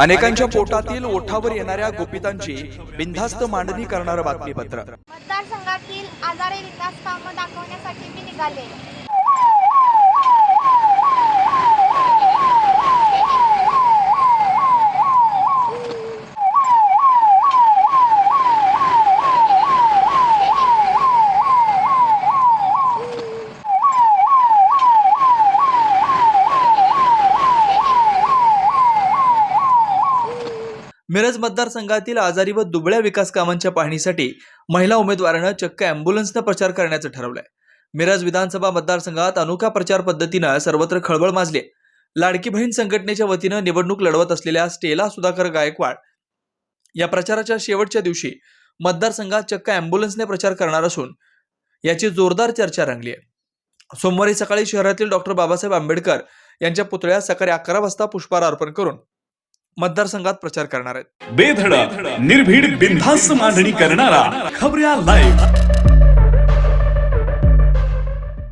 अनेकांच्या पोटातील ओठावर येणाऱ्या गोपितांची बिनधास्त मांडणी करणारं बातमीपत्र. मतदारसंघातील आजारी विकास कामं दाखवण्यासाठी मी निघाले. मिरज मतदारसंघातील आजारी व दुबळ्या विकास कामांच्या पाहणीसाठी महिला उमेदवारानं चक्क अँब्युलन्सनं प्रचार करण्याचं ठरवलंय. मिरज विधानसभा मतदारसंघात अनोख्या प्रचार पद्धतीनं सर्वत्र खळबळ माजली लाडकी बहीण संघटनेच्या वतीनं निवडणूक लढवत असलेल्या स्टेला सुधाकर गायकवाड या प्रचाराच्या शेवटच्या दिवशी मतदारसंघात चक्क अँब्युलन्सने प्रचार करणार असून याची जोरदार चर्चा रंगली आहे सोमवारी सकाळी शहरातील डॉक्टर बाबासाहेब आंबेडकर यांच्या पुतळ्यास सकाळी अकरा वाजता पुष्पहार अर्पण करून मतदारसंघात प्रचार करणार आहेत. बेधडक निर्भीड बिनधास्त मांडणी करणारा खबऱ्या लाईव्ह